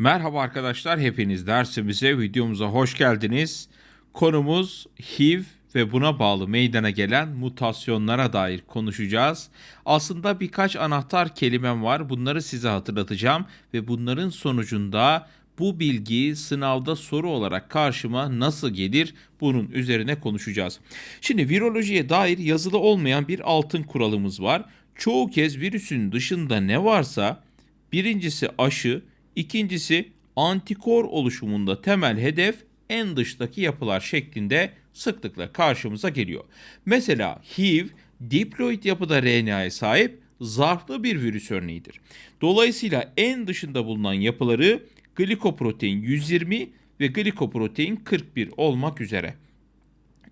Merhaba arkadaşlar, hepiniz dersimize, videomuza hoş geldiniz. Konumuz HIV ve buna bağlı meydana gelen mutasyonlara dair konuşacağız. Aslında birkaç anahtar kelimem var. Bunları size hatırlatacağım ve bunların sonucunda bu bilgi sınavda soru olarak karşıma nasıl gelir bunun üzerine konuşacağız. Şimdi virolojiye dair yazılı olmayan bir altın kuralımız var. Çoğu kez virüsün dışında ne varsa birincisi aşı, ikincisi antikor oluşumunda temel hedef en dıştaki yapılar şeklinde sıklıkla karşımıza geliyor. Mesela HIV diploid yapıda RNA'ya sahip zarflı bir virüs örneğidir. Dolayısıyla en dışında bulunan yapıları glikoprotein 120 ve glikoprotein 41 olmak üzere.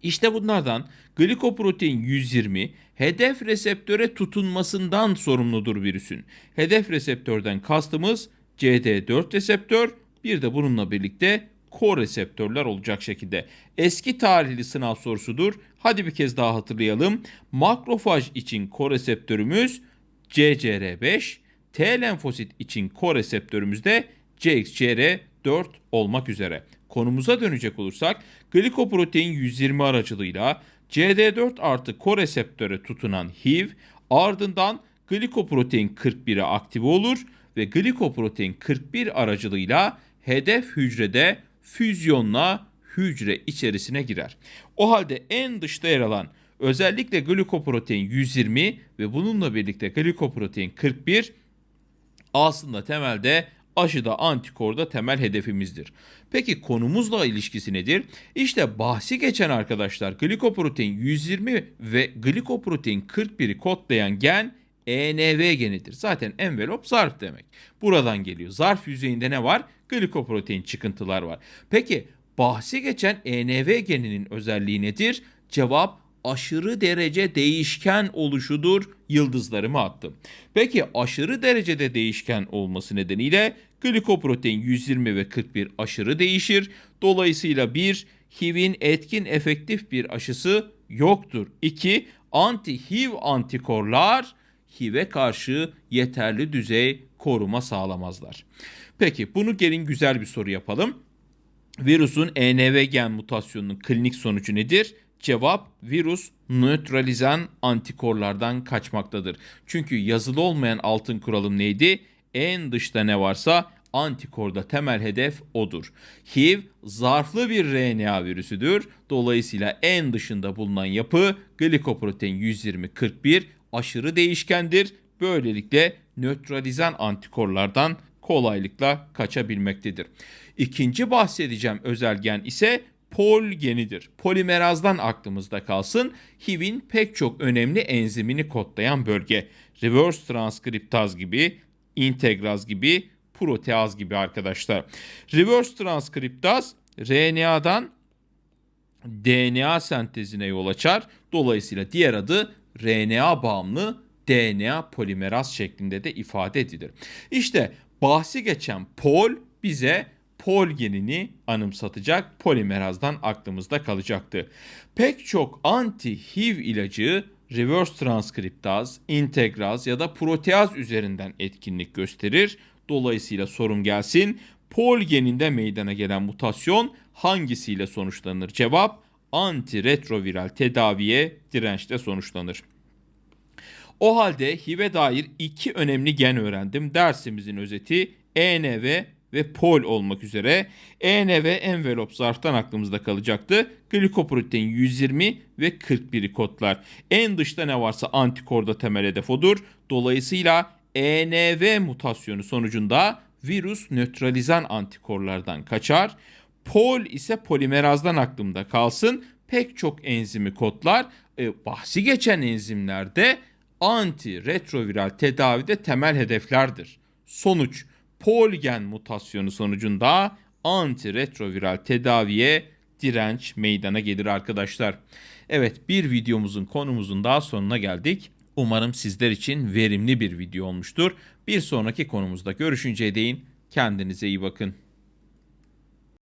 İşte bunlardan glikoprotein 120 hedef reseptöre tutunmasından sorumludur virüsün. Hedef reseptörden kastımız CD4 reseptör bir de bununla birlikte koreseptörler olacak şekilde. Eski tarihli sınav sorusudur. Hadi bir kez daha hatırlayalım. Makrofaj için koreseptörümüz CCR5, T lenfosit için koreseptörümüz de CXCR4 olmak üzere. Konumuza dönecek olursak glikoprotein 120 aracılığıyla CD4 artı koreseptöre tutunan HIV ardından glikoprotein 41'e aktive olur ve glikoprotein 41 aracılığıyla hedef hücrede füzyonla hücre içerisine girer. O halde en dışta yer alan özellikle glikoprotein 120 ve bununla birlikte glikoprotein 41 aslında temelde aşıda antikorda temel hedefimizdir. Peki konumuzla ilişkisi nedir? İşte bahsi geçen arkadaşlar glikoprotein 120 ve glikoprotein 41'i kodlayan gen ENV genidir. Zaten envelop zarf demek. Buradan geliyor. Zarf yüzeyinde ne var? Glikoprotein çıkıntılar var. Peki bahsi geçen ENV geninin özelliği nedir? Cevap aşırı derece değişken oluşudur yıldızlarımı attım. Peki aşırı derecede değişken olması nedeniyle glikoprotein 120 ve 41 aşırı değişir. Dolayısıyla bir HIV'in etkin efektif bir aşısı yoktur. 2. Anti-HIV antikorlar HIV'e karşı yeterli düzey koruma sağlamazlar. Peki bunu gelin güzel bir soru yapalım. Virüsün ENV gen mutasyonunun klinik sonucu nedir? Cevap virüs nötralizan antikorlardan kaçmaktadır. Çünkü yazılı olmayan altın kuralım neydi? En dışta ne varsa antikorda temel hedef odur. HIV zarflı bir RNA virüsüdür. Dolayısıyla en dışında bulunan yapı glikoprotein 120-41 aşırı değişkendir. Böylelikle nötralizan antikorlardan kolaylıkla kaçabilmektedir. İkinci bahsedeceğim özel gen ise pol genidir. Polimerazdan aklımızda kalsın. HIV'in pek çok önemli enzimini kodlayan bölge. Reverse transkriptaz gibi, integraz gibi, proteaz gibi arkadaşlar. Reverse transkriptaz RNA'dan DNA sentezine yol açar. Dolayısıyla diğer adı RNA bağımlı DNA polimeraz şeklinde de ifade edilir. İşte bahsi geçen pol bize pol genini anımsatacak polimerazdan aklımızda kalacaktı. Pek çok anti-HIV ilacı reverse transkriptaz, integraz ya da proteaz üzerinden etkinlik gösterir. Dolayısıyla sorum gelsin. Pol geninde meydana gelen mutasyon hangisiyle sonuçlanır? Cevap antiretroviral tedaviye dirençle sonuçlanır. O halde HIV'e dair iki önemli gen öğrendim. Dersimizin özeti ENV ve pol olmak üzere ENV envelop zarftan aklımızda kalacaktı. Glikoprotein 120 ve 41'i kodlar. En dışta ne varsa antikorda temel hedef odur. Dolayısıyla ENV mutasyonu sonucunda virüs nötralizan antikorlardan kaçar. Pol ise polimerazdan aklımda kalsın. Pek çok enzimi kodlar. E, bahsi geçen enzimlerde anti-retroviral tedavide temel hedeflerdir. Sonuç polgen mutasyonu sonucunda antiretroviral tedaviye direnç meydana gelir arkadaşlar. Evet bir videomuzun konumuzun daha sonuna geldik. Umarım sizler için verimli bir video olmuştur. Bir sonraki konumuzda görüşünceye değin kendinize iyi bakın.